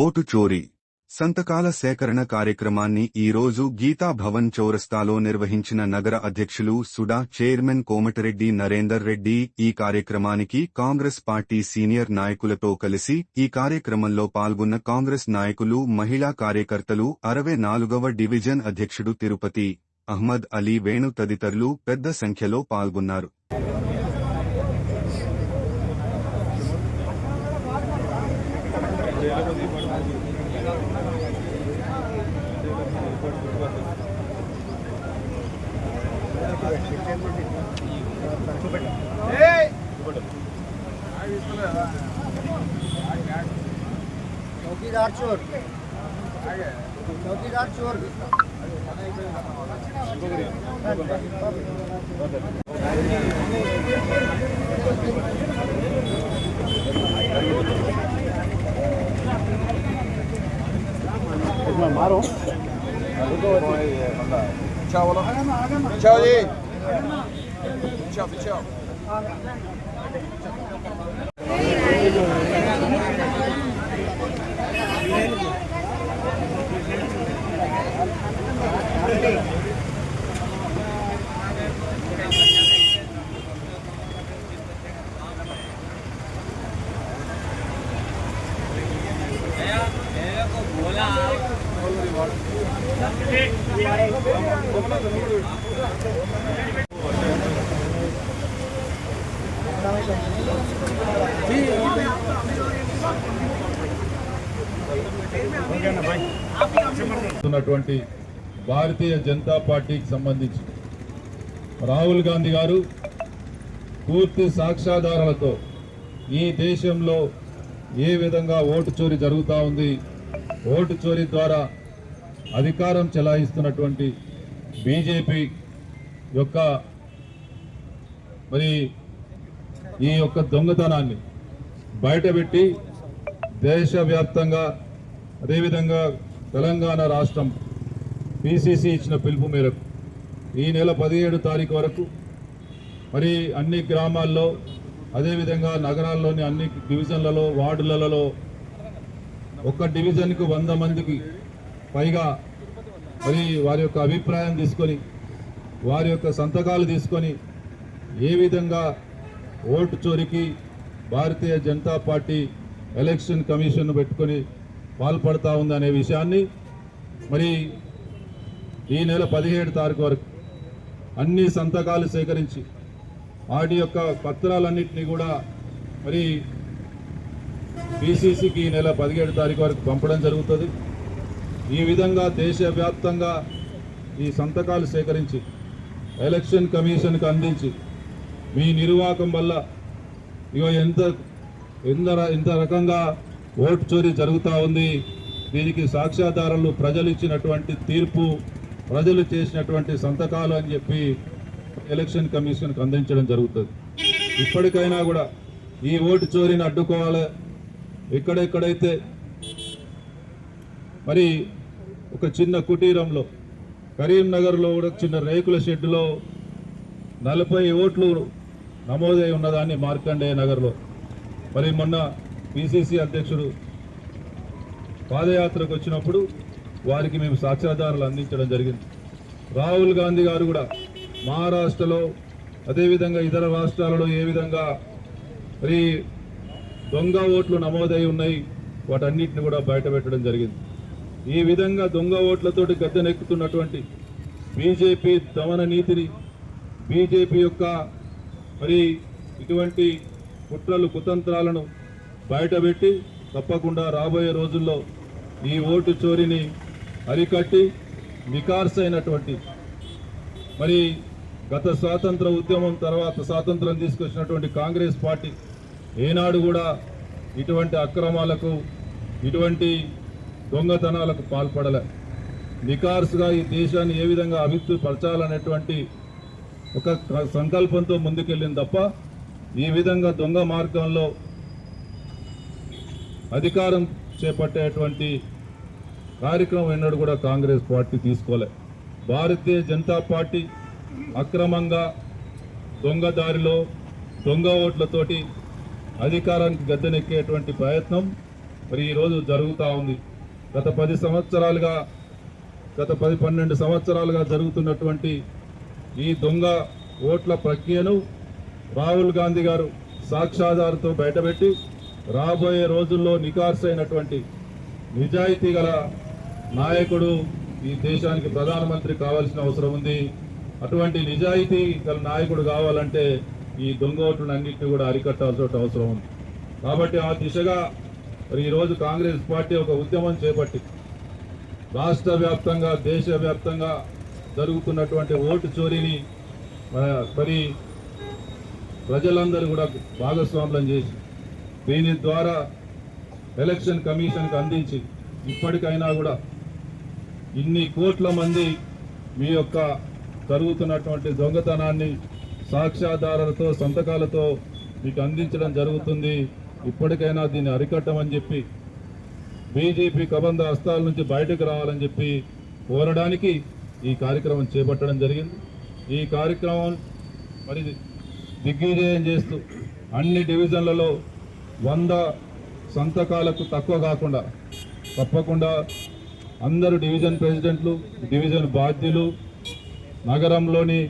Vote చోరీ. సంతకాల సేకరణ కార్యక్రమాన్ని ఈ రోజు గీతా భవన్ చౌరస్తాలో నిర్వహించిన నగర అధ్యక్షులు సుడా చైర్మన్ కోమటిరెడ్డి నరేందర్ రెడ్డి ఈ కార్యక్రమానికి కాంగ్రెస్ పార్టీ సీనియర్ నాయకులతో కలిసి ఈ కార్యక్రమంలో పాల్గొన్న కాంగ్రెస్ నాయకులు మహిళా కార్యకర్తలు అరవై నాలుగవ డివిజన్ అధ్యక్షుడు తిరుపతి అహ్మద్ అలీ వేణు తదితరులు పెద్ద సంఖ్యలో పాల్గొన్నారు. चौकीदार चोर चौकीदार चोर मारो ਪਿੱਛਾ ਵਾਲਾ। ਪਿੱਛਾ ਜੀ। ਪਿੱਛਾ ਪਿੱਛਾ ఉన్నటువంటి భారతీయ జనతా పార్టీకి సంబంధించి రాహుల్ గాంధీ గారు పూర్తి సాక్ష్యాధారాలతో ఈ దేశంలో ఏ విధంగా ఓటు చోరీ జరుగుతూ ఉంది ఓటు చోరీ ద్వారా అధికారం చెలాయిస్తున్నటువంటి బీజేపీ యొక్క మరి ఈ యొక్క దొంగతనాన్ని బయటపెట్టి దేశవ్యాప్తంగా అదేవిధంగా తెలంగాణ రాష్ట్రం పిసిసి ఇచ్చిన పిలుపు మేరకు ఈ నెల పదిహేడు తారీఖు వరకు మరి అన్ని గ్రామాల్లో అదేవిధంగా నగరాల్లోని అన్ని డివిజన్లలో వార్డులలో ఒక్క డివిజన్కు వంద మందికి పైగా మరి వారి యొక్క అభిప్రాయం తీసుకొని వారి యొక్క సంతకాలు తీసుకొని ఏ విధంగా vote చోరికి Bharatiya Janata Party election commission పెట్టుకొని పాల్పడతా ఉంది అనే విషయాన్ని మరి ఈ నెల పదిహేడు తారీఖు వరకు అన్ని సంతకాలు సేకరించి వాటి యొక్క పత్రాలన్నింటినీ కూడా మరి పిసిసికి ఈ నెల పదిహేడు తారీఖు వరకు పంపడం జరుగుతుంది. ఈ విధంగా దేశవ్యాప్తంగా ఈ సంతకాలు సేకరించి ఎలక్షన్ కమిషన్కి అందించి మీ నిర్వాహకం వల్ల ఇక ఎంత ఇంత ఇంత రకంగా ఓటు చోరీ జరుగుతూ ఉంది. దీనికి సాక్ష్యాధారాలు ప్రజలు ఇచ్చినటువంటి తీర్పు ప్రజలు చేసినటువంటి సంతకాలు అని చెప్పి ఎలక్షన్ కమిషన్కి అందించడం జరుగుతుంది. ఇప్పటికైనా కూడా ఈ ఓటు చోరీని అడ్డుకోవాలి. ఎక్కడెక్కడైతే మరి ఒక చిన్న కుటీరంలో కరీంనగర్లో కూడా చిన్న రేకుల షెడ్డులో నలభై ఓట్లు నమోదై ఉన్నదాన్ని మార్కండేయ నగర్లో మరి మొన్న పిసిసి అధ్యక్షుడు పాదయాత్రకు వచ్చినప్పుడు వారికి మేము సాక్ష్యాధారాలు అందించడం జరిగింది. రాహుల్ గాంధీ గారు కూడా మహారాష్ట్రలో అదేవిధంగా ఇతర రాష్ట్రాలలో ఏ విధంగా మరి దొంగ ఓట్లు నమోదై ఉన్నాయి వాటన్నిటిని కూడా బయటపెట్టడం జరిగింది. ఈ విధంగా దొంగ ఓట్లతోటి గద్దెనెక్కుతున్నటువంటి బీజేపీ దమన నీతిని బీజేపీ యొక్క మరి ఇటువంటి కుట్రలు కుతంత్రాలను బయటపెట్టి తప్పకుండా రాబోయే రోజుల్లో ఈ ఓటు చోరీని అరికట్టి నికార్సైనటువంటి మరి గత స్వాతంత్ర ఉద్యమం తర్వాత స్వాతంత్రం తీసుకొచ్చినటువంటి కాంగ్రెస్ పార్టీ ఏనాడు కూడా ఇటువంటి అక్రమాలకు ఇటువంటి దొంగతనాలకు పాల్పడలే. నికార్సుగా ఈ దేశాన్ని ఏ విధంగా అభివృద్ధి పరచాలనేటువంటి ఒక సంకల్పంతో ముందుకెళ్ళింది తప్ప ఈ విధంగా దొంగ మార్గంలో అధికారం చేపట్టేటువంటి కార్యక్రమం ఎన్నడూ కూడా కాంగ్రెస్ పార్టీ తీసుకోలే. భారతీయ జనతా పార్టీ అక్రమంగా దొంగ దారిలో దొంగ ఓట్లతోటి అధికారానికి గద్దెనెక్కేటువంటి ప్రయత్నం మరి ఈరోజు జరుగుతూ ఉంది. గత పది సంవత్సరాలుగా గత పది పన్నెండు సంవత్సరాలుగా జరుగుతున్నటువంటి ఈ దొంగ ఓట్ల ప్రక్రియను రాహుల్ గాంధీ గారు సాక్షాధారంతో బయటపెట్టి రాబోయే రోజుల్లో నికార్సైనటువంటి నిజాయితీ గల నాయకుడు ఈ దేశానికి ప్రధానమంత్రి కావాల్సిన అవసరం ఉంది. అటువంటి నిజాయితీ గల నాయకుడు కావాలంటే ఈ దొంగ ఓట్లన్నింటినీ కూడా అరికట్టాల్సిన అవసరం ఉంది. కాబట్టి ఆ దిశగా మరి ఈరోజు కాంగ్రెస్ పార్టీ ఒక ఉద్యమం చేపట్టి రాష్ట్ర వ్యాప్తంగా దేశవ్యాప్తంగా జరుగుతున్నటువంటి ఓటు చోరీని మరి ప్రజలందరూ కూడా భాగస్వాములం చేసి దీని ద్వారా ఎలక్షన్ కమిషన్కి అందించి ఇప్పటికైనా కూడా ఇన్ని కోట్ల మంది మీ యొక్క జరుగుతున్నటువంటి దొంగతనాన్ని సాక్ష్యాధారాలతో సంతకాలతో మీకు అందించడం జరుగుతుంది. ఇప్పటికైనా దీన్ని అరికట్టమని చెప్పి బీజేపీ కబంధ హస్తాల నుంచి బయటకు రావాలని చెప్పి కోరడానికి ఈ కార్యక్రమం చేపట్టడం జరిగింది. ఈ కార్యక్రమం మరి దిగ్విజయం చేస్తూ అన్ని డివిజన్లలో వంద సంతకాలకు తక్కువ కాకుండా తప్పకుండా అందరూ డివిజన్ ప్రెసిడెంట్లు డివిజన్ బాధ్యులు నగరంలోని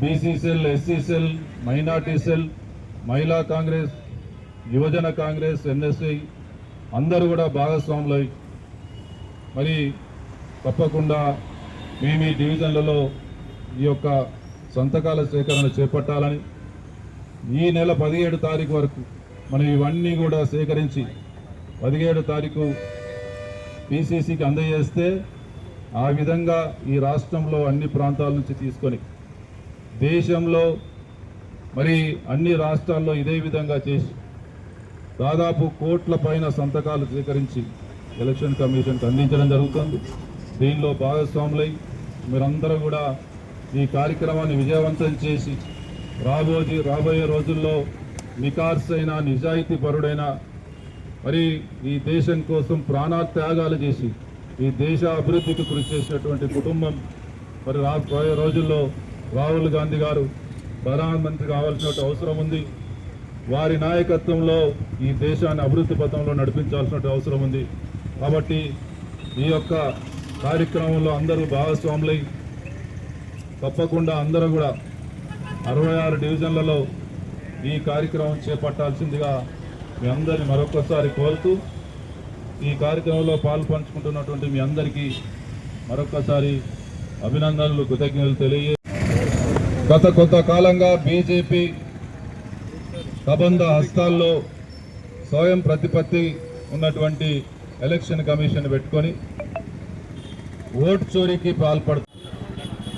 BCCL SCCL SC minority cell మహిళా కాంగ్రెస్ యువజన కాంగ్రెస్ ఎన్ఎస్ఐ అందరూ కూడా భాగస్వాములై మరి తప్పకుండా మేము ఈ డివిజన్లలో ఈ యొక్క సంతకాల సేకరణ చేపట్టాలని ఈ నెల పదిహేడు తారీఖు వరకు మనం ఇవన్నీ కూడా సేకరించి పదిహేడు తారీఖు పిసిసికి అందజేస్తే ఆ విధంగా ఈ రాష్ట్రంలో అన్ని ప్రాంతాల నుంచి తీసుకొని దేశంలో మరి అన్ని రాష్ట్రాల్లో ఇదే విధంగా చేసి దాదాపు కోట్ల పైన సంతకాలు సేకరించి ఎలక్షన్ కమిషన్కి అందించడం జరుగుతుంది. దీనిలో భాగస్వాములై మీరందరూ కూడా ఈ కార్యక్రమాన్ని విజయవంతం చేసి రాబోయే రాబోయే రోజుల్లో నికార్సైన నిజాయితీ పరుడైన మరి ఈ దేశం కోసం ప్రాణత్యాగాలు చేసి ఈ దేశ అభివృద్ధికి కృషి చేసినటువంటి కుటుంబం మరి రాబోయే రోజుల్లో రాహుల్ గాంధీ గారు ప్రధానమంత్రి కావాల్సిన అవసరం ఉంది. వారి నాయకత్వంలో ఈ దేశాన్ని అభివృద్ధి పథంలో నడిపించాల్సిన అవసరం ఉంది. కాబట్టి ఈ యొక్క కార్యక్రమంలో అందరూ భాగస్వాములై తప్పకుండా అందరూ కూడా అరవై ఆరు డివిజన్లలో ఈ కార్యక్రమం చేపట్టాల్సిందిగా మీ అందరిని మరొకసారి కోరుతూ ఈ కార్యక్రమంలో పాల్పంచుకుంటున్నటువంటి మీ అందరికీ మరొకసారి అభినందనలు కృతజ్ఞతలు తెలియ గత కొంతకాలంగా బీజేపీ కబంధ హస్తాల్లో స్వయం ప్రతిపత్తి ఉన్నటువంటి ఎలక్షన్ కమిషన్ పెట్టుకొని ఓటు చోరీకి పాల్పడుతుంది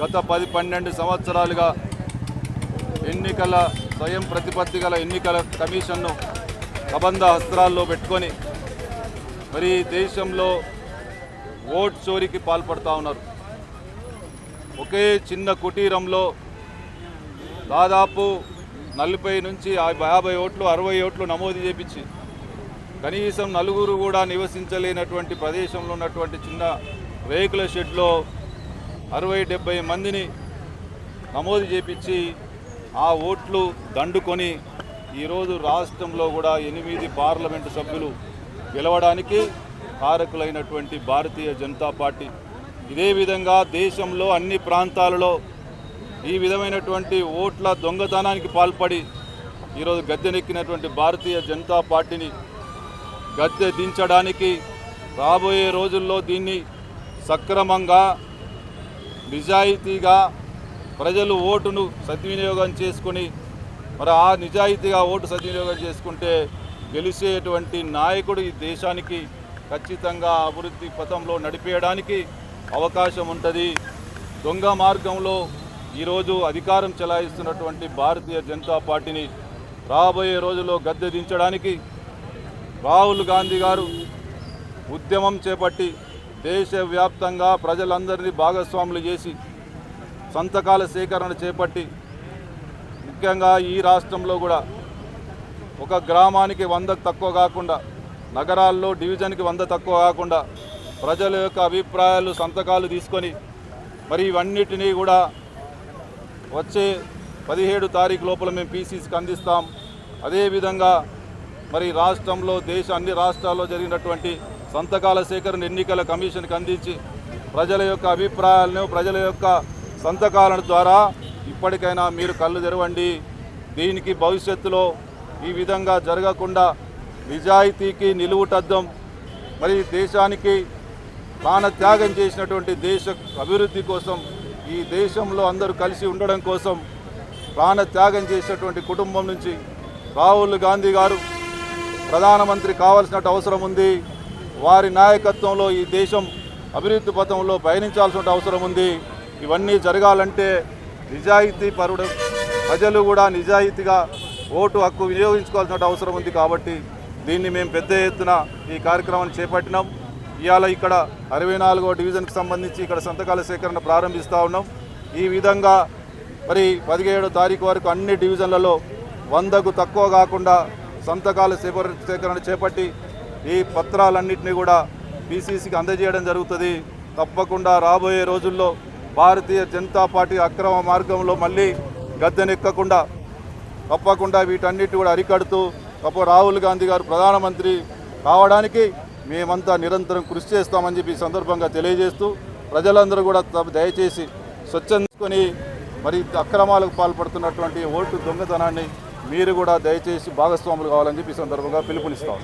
గత పది పన్నెండు సంవత్సరాలుగా ఎన్నికల స్వయం ప్రతిపత్తి గల ఎన్నికల కమిషన్ను కబంధ హస్త్రాల్లో పెట్టుకొని మరి దేశంలో ఓట్ చోరీకి పాల్పడుతూ ఉన్నారు. ఒకే చిన్న కుటీరంలో దాదాపు నలభై నుంచి యాభై యాభై ఓట్లు అరవై ఓట్లు నమోదు చేపించి కనీసం నలుగురు కూడా నివసించలేనటువంటి ప్రదేశంలో ఉన్నటువంటి చిన్న రేకుల షెడ్లో అరవై డెబ్బై మందిని నమోదు చేపించి ఆ ఓట్లు దండుకొని ఈరోజు రాష్ట్రంలో కూడా ఎనిమిది పార్లమెంటు సభ్యులు గెలవడానికి కారకులైనటువంటి భారతీయ జనతా పార్టీ. ఇదే విధంగా దేశంలో అన్ని ప్రాంతాలలో ఈ విధమైనటువంటి ఓట్ల దొంగతనానికి పాల్పడి ఈరోజు గద్దెనెక్కినటువంటి భారతీయ జనతా పార్టీని గద్దె దించడానికి రాబోయే రోజుల్లో దీన్ని సక్రమంగా నిజాయితీగా ప్రజలు ఓటును సద్వినియోగం చేసుకొని మరి ఆ నిజాయితీగా ఓటు సద్వినియోగం చేసుకుంటే గెలిచేటువంటి నాయకుడు ఈ దేశానికి ఖచ్చితంగా అభివృద్ధి పథంలో నడిపేయడానికి అవకాశం ఉంటుంది. దొంగ మార్గంలో ఈరోజు అధికారం చెలాయిస్తున్నటువంటి భారతీయ జనతా పార్టీని రాబోయే రోజుల్లో గద్దె దించడానికి రాహుల్ గాంధీ గారు ఉద్యమం చేపట్టి దేశవ్యాప్తంగా ప్రజలందరినీ భాగస్వాములు చేసి సంతకాల సేకరణ చేపట్టి ముఖ్యంగా ఈ రాష్ట్రంలో కూడా ఒక గ్రామానికి వందకు తక్కువ కాకుండా నగరాల్లో డివిజన్కి వంద తక్కువ కాకుండా ప్రజల యొక్క అభిప్రాయాలు సంతకాలు తీసుకొని మరి ఇవన్నిటినీ కూడా వచ్చే పదిహేడు తారీఖు లోపల మేము పీసీసీకి అందిస్తాం. అదేవిధంగా మరి రాష్ట్రంలో దేశ అన్ని రాష్ట్రాల్లో జరిగినటువంటి సంతకాల సేకరణ ఎన్నికల కమిషన్కి అందించి ప్రజల యొక్క అభిప్రాయాలను ప్రజల యొక్క సంతకాల ద్వారా ఇప్పటికైనా మీరు కళ్ళు తెరవండి. దీనికి భవిష్యత్తులో ఈ విధంగా జరగకుండా నిజాయితీకి నిలువుటద్దం మరి దేశానికి ప్రాణ త్యాగం చేసినటువంటి దేశ అభివృద్ధి కోసం ఈ దేశంలో అందరూ కలిసి ఉండడం కోసం ప్రాణ త్యాగం చేసినటువంటి కుటుంబం నుంచి రాహుల్ గాంధీ గారు ప్రధానమంత్రి కావాల్సినట్టు అవసరం ఉంది. వారి నాయకత్వంలో ఈ దేశం అభివృద్ధి పథంలో పయనించాల్సిన అవసరం ఉంది. ఇవన్నీ జరగాలంటే నిజాయితీ పరుడు ప్రజలు కూడా నిజాయితీగా ఓటు హక్కు వినియోగించుకోవాల్సిన అవసరం ఉంది కాబట్టి దీన్ని మేము పెద్ద ఎత్తున ఈ కార్యక్రమాన్ని చేపట్టినాం. ఇవాళ ఇక్కడ అరవై నాలుగో డివిజన్కి సంబంధించి ఇక్కడ సంతకాల సేకరణ ప్రారంభిస్తూ ఉన్నాం. ఈ విధంగా మరి పదిహేడో తారీఖు వరకు అన్ని డివిజన్లలో వందకు తక్కువ కాకుండా సంతకాల సేకర సేకరణ చేపట్టి ఈ పత్రాలన్నింటినీ కూడా బీసీసీకి అందజేయడం జరుగుతుంది. తప్పకుండా రాబోయే రోజుల్లో భారతీయ జనతా పార్టీ అక్రమ మార్గంలో మళ్ళీ గద్దెనెక్కకుండా తప్పకుండా వీటన్నిటి కూడా అరికడుతూ తప్ప రాహుల్ గాంధీ గారు ప్రధానమంత్రి కావడానికి మేమంతా నిరంతరం కృషి చేస్తామని చెప్పి ఈ సందర్భంగా తెలియజేస్తూ ప్రజలందరూ కూడా త- దయచేసి స్వచ్ఛందుకొని మరి అక్రమాలకు పాల్పడుతున్నటువంటి ఓటు దొంగతనాన్ని మీరు కూడా దయచేసి భాగస్వాములు కావాలని చెప్పి ఈ సందర్భంగా పిలుపునిస్తాం.